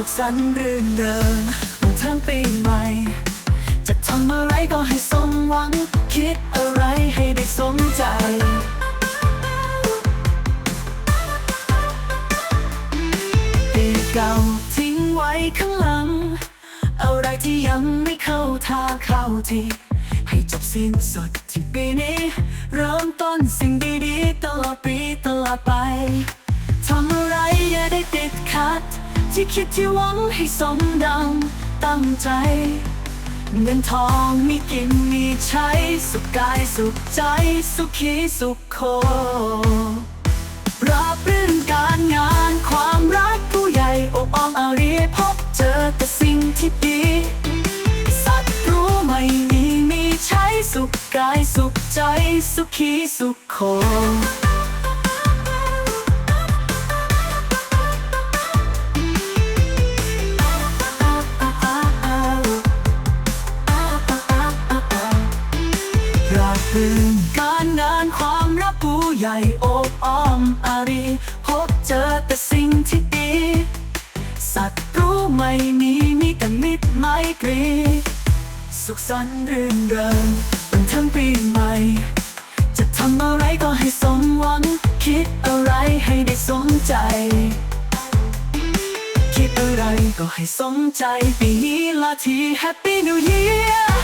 ุขสันต์รื่นเริงวันทั้งปีใหม่ จะทำอะไรก็ให้สมหวัง คิดอะไรให้ได้สมใจปีเก่าทิ้งไว้ข้างหลัง อะไรที่ยังไม่เข้าท่าเข้าทีให้จบสิ้นสุดที่ปีนี้ เริ่มต้นสิ่งดีๆ ตลอดปีตลอดไป ที่คิดที่หวังให้สมดังตั้งใจ เงินทองมีกินมีใช้ สุขกายสุขใจ สุขีสุขโครับรื่นการงานความรักผู้ใหญ่อบอ้อมอารีพบเจอแต่สิ่งที่ดีสัตว์รู้ไม่มีมีใช้สุขกายสุขใจ สุขีสุขโค ใหญ่โอบอ้อมอารี พบเจอแต่สิ่งที่ดี สัตว์รู้ไม่มีมีแต่มิตรไมตรี สุขสันต์รื่นเริงเป็นทั้งปีใหม่ จะทำอะไรก็ให้สมหวัง คิดอะไรให้ได้สมใจ คิดอะไรก็ให้สมใจปีนี้ละที Happy New Year